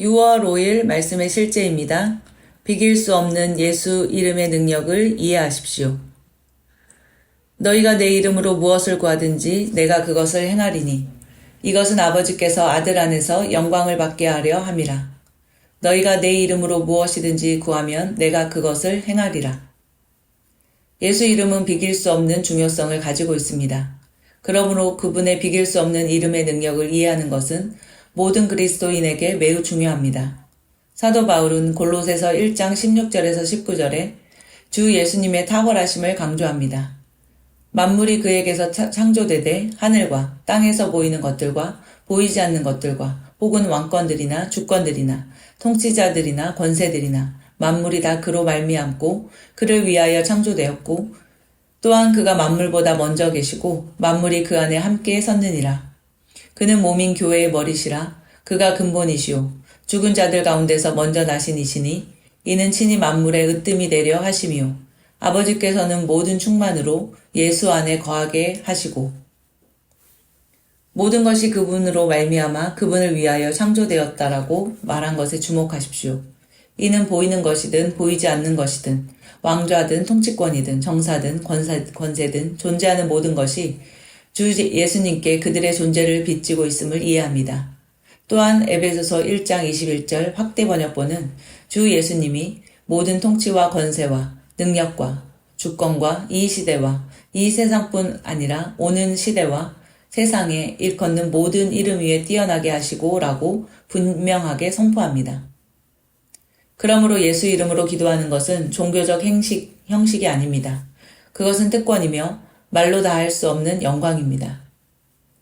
6월 5일 말씀의 실제입니다. 비길 수 없는 예수 이름의 능력을 이해하십시오. 너희가 내 이름으로 무엇을 구하든지 내가 그것을 행하리니 이것은 아버지께서 아들 안에서 영광을 받게 하려 함이라. 너희가 내 이름으로 무엇이든지 구하면 내가 그것을 행하리라. 예수 이름은 비길 수 없는 중요성을 가지고 있습니다. 그러므로 그분의 비길 수 없는 이름의 능력을 이해하는 것은 모든 그리스도인에게 매우 중요합니다. 사도 바울은 골로새서 1장 16절에서 19절에 주 예수님의 탁월하심을 강조합니다. 만물이 그에게서 창조되되 하늘과 땅에서 보이는 것들과 보이지 않는 것들과 혹은 왕권들이나 주권들이나 통치자들이나 권세들이나 만물이 다 그로 말미암고 그를 위하여 창조되었고 또한 그가 만물보다 먼저 계시고 만물이 그 안에 함께 섰느니라. 그는 몸인 교회의 머리시라. 그가 근본이시오. 죽은 자들 가운데서 먼저 나신 이시니 이는 친히 만물의 으뜸이 되려 하심이요 아버지께서는 모든 충만으로 예수 안에 거하게 하시고 모든 것이 그분으로 말미암아 그분을 위하여 창조되었다라고 말한 것에 주목하십시오. 이는 보이는 것이든 보이지 않는 것이든 왕좌든 통치권이든 정사든 권사, 권세든 존재하는 모든 것이 주 예수님께 그들의 존재를 빚지고 있음을 이해합니다. 또한 에베소서 1장 21절 확대 번역본은 주 예수님이 모든 통치와 권세와 능력과 주권과 이 시대와 이 세상뿐 아니라 오는 시대와 세상에 일컫는 모든 이름 위에 뛰어나게 하시고 라고 분명하게 선포합니다. 그러므로 예수 이름으로 기도하는 것은 종교적 행식, 형식이 아닙니다. 그것은 특권이며 말로 다 할 수 없는 영광입니다.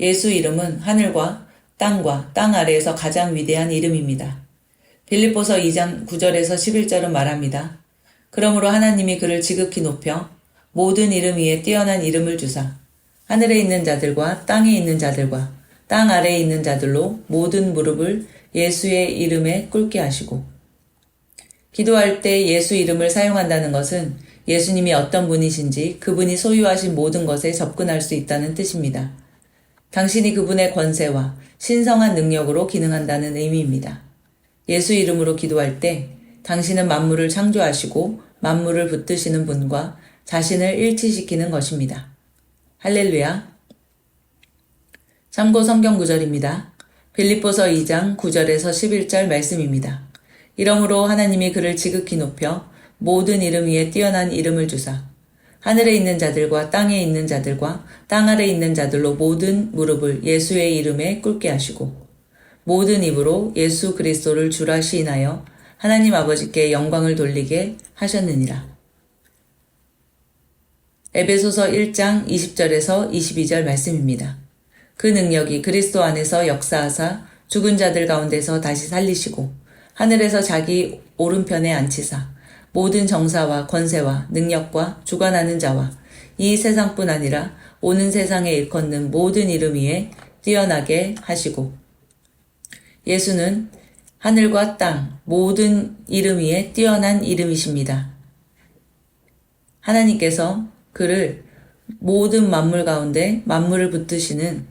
예수 이름은 하늘과 땅과 땅 아래에서 가장 위대한 이름입니다. 빌립보서 2장 9절에서 11절은 말합니다. 그러므로 하나님이 그를 지극히 높여 모든 이름 위에 뛰어난 이름을 주사 하늘에 있는 자들과 땅에 있는 자들과 땅 아래에 있는 자들로 모든 무릎을 예수의 이름에 꿇게 하시고 기도할 때 예수 이름을 사용한다는 것은 예수님이 어떤 분이신지 그분이 소유하신 모든 것에 접근할 수 있다는 뜻입니다. 당신이 그분의 권세와 신성한 능력으로 기능한다는 의미입니다. 예수 이름으로 기도할 때 당신은 만물을 창조하시고 만물을 붙드시는 분과 자신을 일치시키는 것입니다. 할렐루야. 참고 성경 구절입니다. 빌립보서 2장 9절에서 11절 말씀입니다. 이러므로 하나님이 그를 지극히 높여 모든 이름 위에 뛰어난 이름을 주사 하늘에 있는 자들과 땅에 있는 자들과 땅 아래 있는 자들로 모든 무릎을 예수의 이름에 꿇게 하시고 모든 입으로 예수 그리스도를 주라 시인하여 하나님 아버지께 영광을 돌리게 하셨느니라. 에베소서 1장 20절에서 22절 말씀입니다. 그 능력이 그리스도 안에서 역사하사 죽은 자들 가운데서 다시 살리시고 하늘에서 자기 오른편에 앉히사 모든 정사와 권세와 능력과 주관하는 자와 이 세상뿐 아니라 오는 세상에 일컫는 모든 이름 위에 뛰어나게 하시고 예수는 하늘과 땅 모든 이름 위에 뛰어난 이름이십니다. 하나님께서 그를 모든 만물 가운데 만물을 붙드시는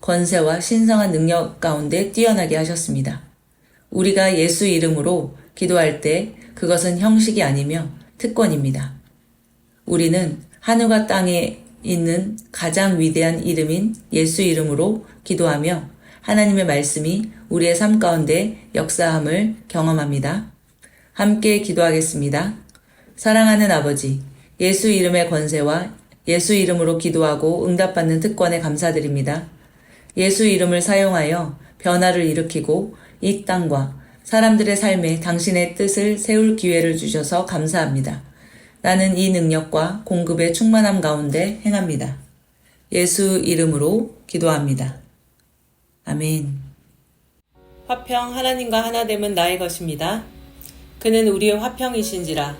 권세와 신성한 능력 가운데 뛰어나게 하셨습니다. 우리가 예수 이름으로 기도할 때 그것은 형식이 아니며 특권입니다. 우리는 하늘과 땅에 있는 가장 위대한 이름인 예수 이름으로 기도하며 하나님의 말씀이 우리의 삶 가운데 역사함을 경험합니다. 함께 기도하겠습니다. 사랑하는 아버지, 예수 이름의 권세와 예수 이름으로 기도하고 응답받는 특권에 감사드립니다. 예수 이름을 사용하여 변화를 일으키고 이 땅과 사람들의 삶에 당신의 뜻을 세울 기회를 주셔서 감사합니다. 나는 이 능력과 공급의 충만함 가운데 행합니다. 예수 이름으로 기도합니다. 아멘. 화평 하나님과 하나됨은 나의 것입니다. 그는 우리의 화평이신지라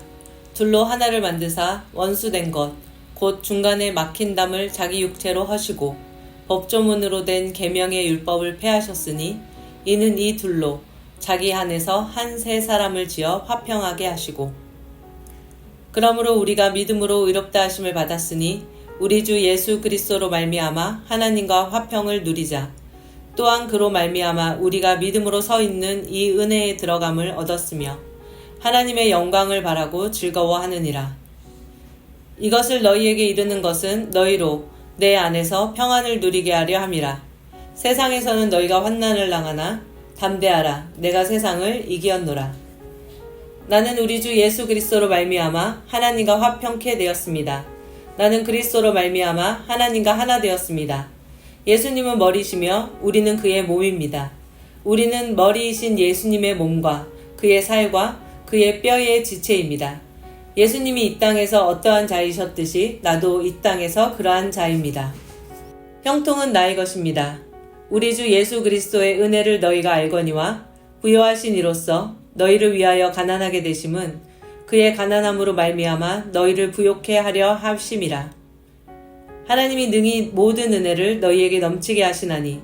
둘로 하나를 만드사 원수된 것, 곧 중간에 막힌 담을 자기 육체로 하시고 법조문으로 된 계명의 율법을 폐하셨으니 이는 이 둘로 자기 안에서 한 세 사람을 지어 화평하게 하시고 그러므로 우리가 믿음으로 의롭다 하심을 받았으니 우리 주 예수 그리스도로 말미암아 하나님과 화평을 누리자 또한 그로 말미암아 우리가 믿음으로 서 있는 이 은혜에 들어감을 얻었으며 하나님의 영광을 바라고 즐거워하느니라. 이것을 너희에게 이르는 것은 너희로 내 안에서 평안을 누리게 하려 함이라. 세상에서는 너희가 환난을 당하나 담대하라. 내가 세상을 이기었노라. 나는 우리 주 예수 그리스도로 말미암아 하나님과 화평케 되었습니다. 나는 그리스도로 말미암아 하나님과 하나 되었습니다. 예수님은 머리시며 우리는 그의 몸입니다. 우리는 머리이신 예수님의 몸과 그의 살과 그의 뼈의 지체입니다. 예수님이 이 땅에서 어떠한 자이셨듯이 나도 이 땅에서 그러한 자입니다. 형통은 나의 것입니다. 우리 주 예수 그리스도의 은혜를 너희가 알거니와 부여하신 이로써 너희를 위하여 가난하게 되심은 그의 가난함으로 말미암아 너희를 부욕해 하려 하심이라. 하나님이 능히 모든 은혜를 너희에게 넘치게 하시나니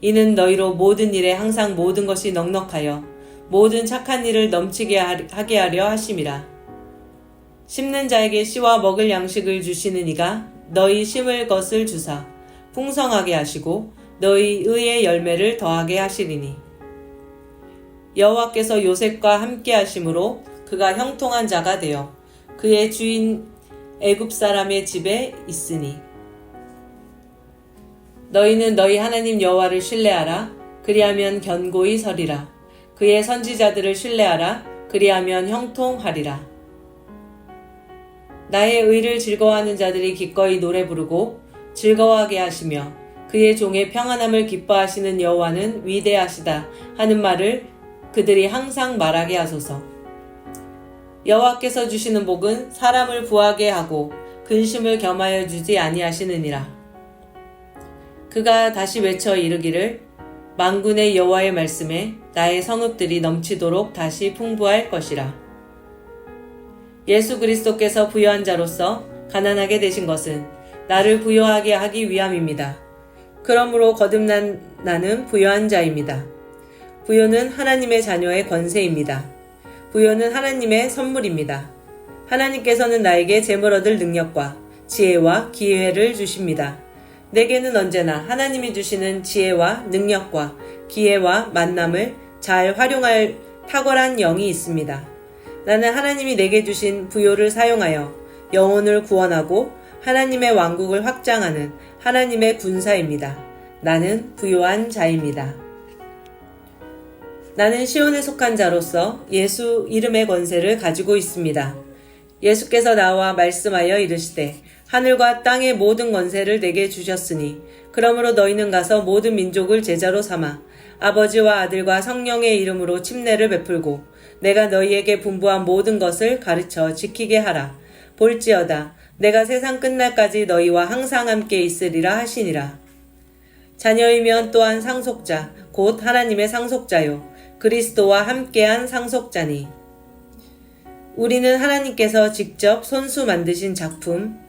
이는 너희로 모든 일에 항상 모든 것이 넉넉하여 모든 착한 일을 넘치게 하게 하려 하심이라. 심는 자에게 씨와 먹을 양식을 주시는 이가 너희 심을 것을 주사 풍성하게 하시고 너희 의의 열매를 더하게 하시리니. 여호와께서 요셉과 함께 하심으로 그가 형통한 자가 되어 그의 주인 애굽 사람의 집에 있으니. 너희는 너희 하나님 여호와를 신뢰하라. 그리하면 견고히 서리라. 그의 선지자들을 신뢰하라. 그리하면 형통하리라. 나의 의를 즐거워하는 자들이 기꺼이 노래 부르고 즐거워하게 하시며 그의 종의 평안함을 기뻐하시는 여호와는 위대하시다 하는 말을 그들이 항상 말하게 하소서. 여호와께서 주시는 복은 사람을 부하게 하고 근심을 겸하여 주지 아니하시느니라. 그가 다시 외쳐 이르기를 만군의 여호와의 말씀에 나의 성읍들이 넘치도록 다시 풍부할 것이라. 예수 그리스도께서 부여한 자로서 가난하게 되신 것은 나를 부여하게 하기 위함입니다. 그러므로 거듭난 나는 부여한 자입니다. 부여는 하나님의 자녀의 권세입니다. 부여는 하나님의 선물입니다. 하나님께서는 나에게 재물 얻을 능력과 지혜와 기회를 주십니다. 내게는 언제나 하나님이 주시는 지혜와 능력과 기회와 만남을 잘 활용할 탁월한 영이 있습니다. 나는 하나님이 내게 주신 부요를 사용하여 영혼을 구원하고 하나님의 왕국을 확장하는 하나님의 군사입니다. 나는 부요한 자입니다. 나는 시온에 속한 자로서 예수 이름의 권세를 가지고 있습니다. 예수께서 나와 말씀하여 이르시되 하늘과 땅의 모든 권세를 내게 주셨으니 그러므로 너희는 가서 모든 민족을 제자로 삼아 아버지와 아들과 성령의 이름으로 침례를 베풀고 내가 너희에게 분부한 모든 것을 가르쳐 지키게 하라. 볼지어다 내가 세상 끝날까지 너희와 항상 함께 있으리라 하시니라. 자녀이면 또한 상속자 곧 하나님의 상속자요 그리스도와 함께한 상속자니 우리는 하나님께서 직접 손수 만드신 작품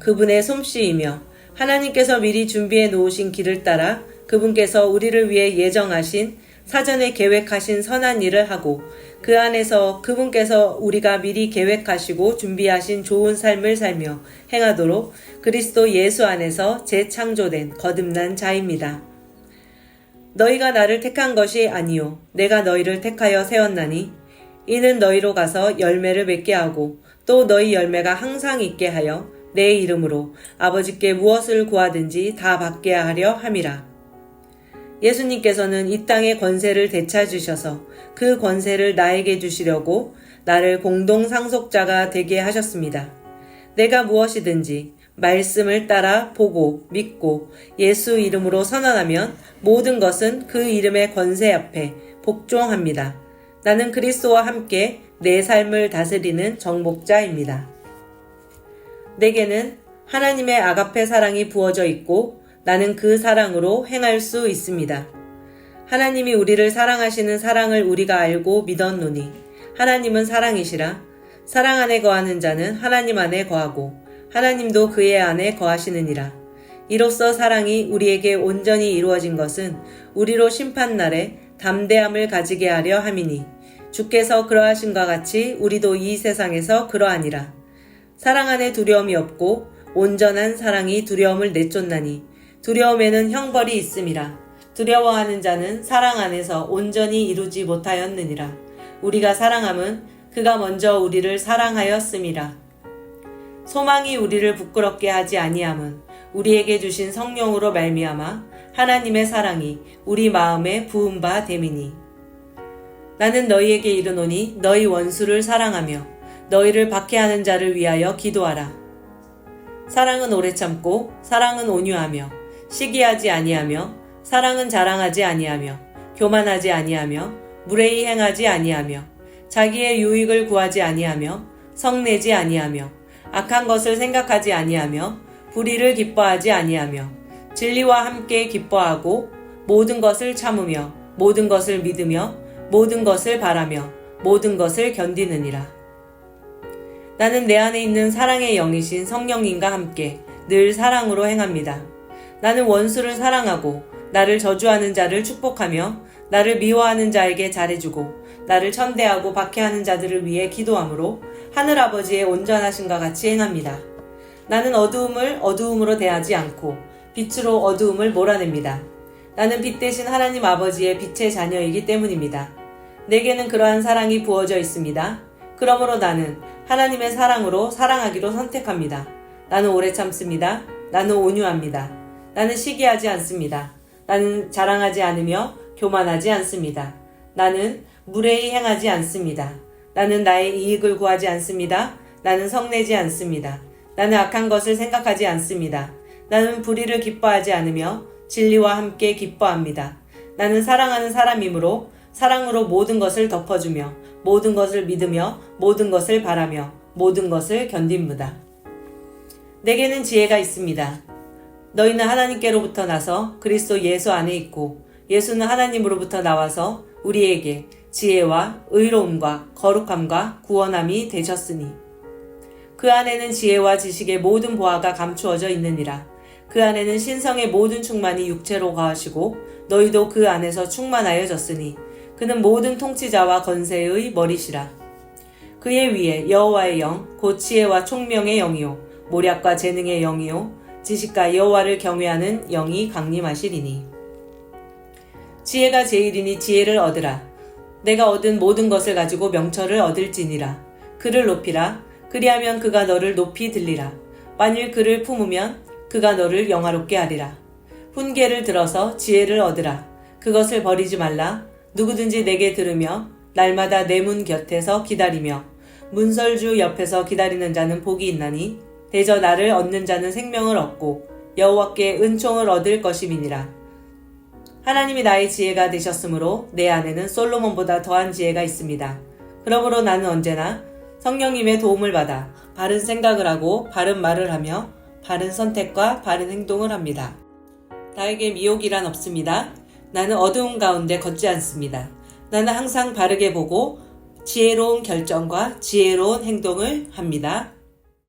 그분의 솜씨이며 하나님께서 미리 준비해 놓으신 길을 따라 그분께서 우리를 위해 예정하신 사전에 계획하신 선한 일을 하고 그 안에서 그분께서 우리가 미리 계획하시고 준비하신 좋은 삶을 살며 행하도록 그리스도 예수 안에서 재창조된 거듭난 자입니다. 너희가 나를 택한 것이 아니요 내가 너희를 택하여 세웠나니 이는 너희로 가서 열매를 맺게 하고 또 너희 열매가 항상 있게 하여 내 이름으로 아버지께 무엇을 구하든지 다 받게 하려 함이라. 예수님께서는 이 땅의 권세를 되찾으셔서 그 권세를 나에게 주시려고 나를 공동 상속자가 되게 하셨습니다. 내가 무엇이든지 말씀을 따라 보고 믿고 예수 이름으로 선언하면 모든 것은 그 이름의 권세 앞에 복종합니다. 나는 그리스도와 함께 내 삶을 다스리는 정복자입니다. 내게는 하나님의 아가페 사랑이 부어져 있고 나는 그 사랑으로 행할 수 있습니다. 하나님이 우리를 사랑하시는 사랑을 우리가 알고 믿었노니 하나님은 사랑이시라 사랑 안에 거하는 자는 하나님 안에 거하고 하나님도 그의 안에 거하시느니라. 이로써 사랑이 우리에게 온전히 이루어진 것은 우리로 심판 날에 담대함을 가지게 하려 함이니 주께서 그러하신과 같이 우리도 이 세상에서 그러하니라. 사랑 안에 두려움이 없고 온전한 사랑이 두려움을 내쫓나니 두려움에는 형벌이 있음이라. 두려워하는 자는 사랑 안에서 온전히 이루지 못하였느니라. 우리가 사랑함은 그가 먼저 우리를 사랑하였음이라. 소망이 우리를 부끄럽게 하지 아니함은 우리에게 주신 성령으로 말미암아 하나님의 사랑이 우리 마음에 부은 바 됨이니 나는 너희에게 이르노니 너희 원수를 사랑하며 너희를 박해하는 자를 위하여 기도하라 사랑은 오래 참고 사랑은 온유하며 시기하지 아니하며 사랑은 자랑하지 아니하며 교만하지 아니하며 무례히 행하지 아니하며 자기의 유익을 구하지 아니하며 성내지 아니하며 악한 것을 생각하지 아니하며 불의를 기뻐하지 아니하며 진리와 함께 기뻐하고 모든 것을 참으며 모든 것을 믿으며 모든 것을 바라며 모든 것을 견디느니라. 나는 내 안에 있는 사랑의 영이신 성령님과 함께 늘 사랑으로 행합니다. 나는 원수를 사랑하고 나를 저주하는 자를 축복하며 나를 미워하는 자에게 잘해주고 나를 천대하고 박해하는 자들을 위해 기도하므로 하늘 아버지의 온전하심과 같이 행합니다. 나는 어두움을 어두움으로 대하지 않고 빛으로 어두움을 몰아냅니다. 나는 빛 대신 하나님 아버지의 빛의 자녀이기 때문입니다. 내게는 그러한 사랑이 부어져 있습니다. 그러므로 나는 하나님의 사랑으로 사랑하기로 선택합니다. 나는 오래 참습니다. 나는 온유합니다. 나는 시기하지 않습니다. 나는 자랑하지 않으며 교만하지 않습니다. 나는 무례히 행하지 않습니다. 나는 나의 이익을 구하지 않습니다. 나는 성내지 않습니다. 나는 악한 것을 생각하지 않습니다. 나는 불의를 기뻐하지 않으며 진리와 함께 기뻐합니다. 나는 사랑하는 사람이므로 사랑으로 모든 것을 덮어주며 모든 것을 믿으며 모든 것을 바라며 모든 것을 견딥니다. 내게는 지혜가 있습니다. 너희는 하나님께로부터 나서 그리스도 예수 안에 있고 예수는 하나님으로부터 나와서 우리에게 지혜와 의로움과 거룩함과 구원함이 되셨으니 그 안에는 지혜와 지식의 모든 보화가 감추어져 있느니라. 그 안에는 신성의 모든 충만이 육체로 거하시고 너희도 그 안에서 충만하여졌으니 그는 모든 통치자와 건세의 머리시라. 그의 위에 여호와의 영, 곧 지혜와 총명의 영이요, 모략과 재능의 영이요, 지식과 여호와를 경외하는 영이 강림하시리니. 지혜가 제일이니 지혜를 얻으라. 내가 얻은 모든 것을 가지고 명철을 얻을지니라. 그를 높이라. 그리하면 그가 너를 높이 들리라. 만일 그를 품으면 그가 너를 영화롭게 하리라. 훈계를 들어서 지혜를 얻으라. 그것을 버리지 말라. 누구든지 내게 들으며 날마다 내 문 곁에서 기다리며 문설주 옆에서 기다리는 자는 복이 있나니 대저 나를 얻는 자는 생명을 얻고 여호와께 은총을 얻을 것임이니라. 하나님이 나의 지혜가 되셨으므로 내 안에는 솔로몬보다 더한 지혜가 있습니다. 그러므로 나는 언제나 성령님의 도움을 받아 바른 생각을 하고 바른 말을 하며 바른 선택과 바른 행동을 합니다. 나에게 미혹이란 없습니다. 나는 어두운 가운데 걷지 않습니다. 나는 항상 바르게 보고 지혜로운 결정과 지혜로운 행동을 합니다.